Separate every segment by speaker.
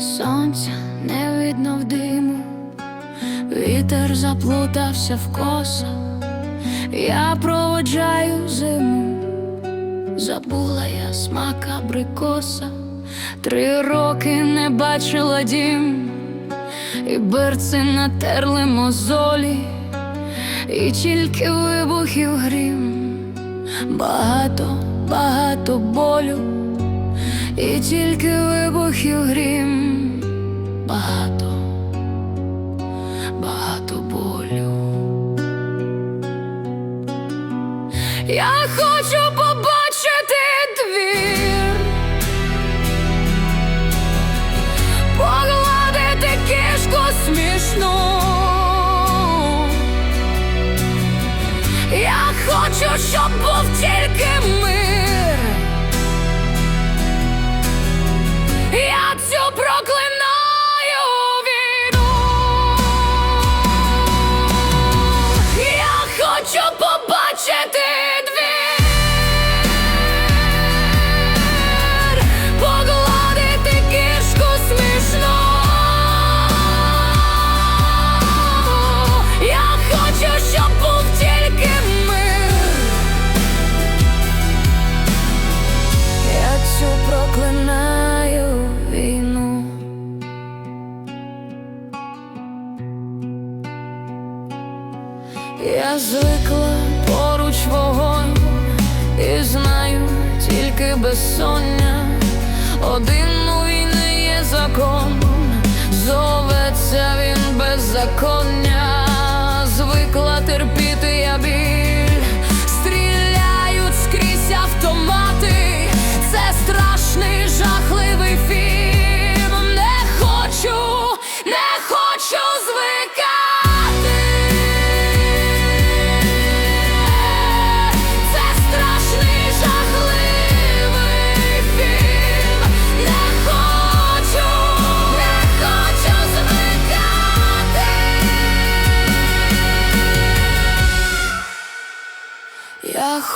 Speaker 1: Сонця не видно в диму, вітер заплутався в косах, я проводжаю зиму, забула я смак абрикоса, три роки не бачила дім, і берці натерли мозолі, і тільки вибухів грім, багато, багато болю. І тільки вибухів грім, Я хочу побачити двір, погладити кішку смішну. Я хочу, щоб був тільки мир. Я звикла поруч вогонь і знаю тільки безсоння.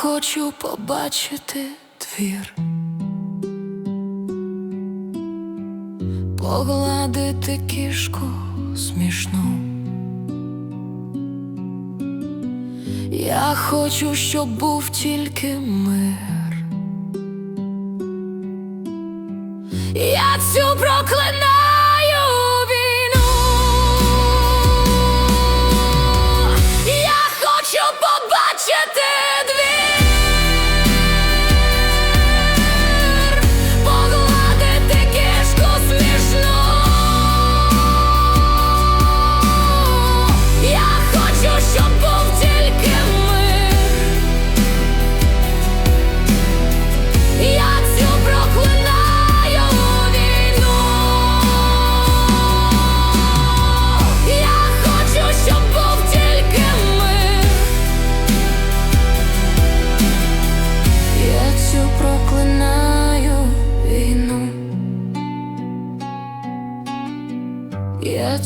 Speaker 1: Хочу побачити двір, погладити кішку смішну. Я хочу, щоб був тільки мир. Я цю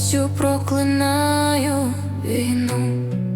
Speaker 1: Цю проклинаю війну.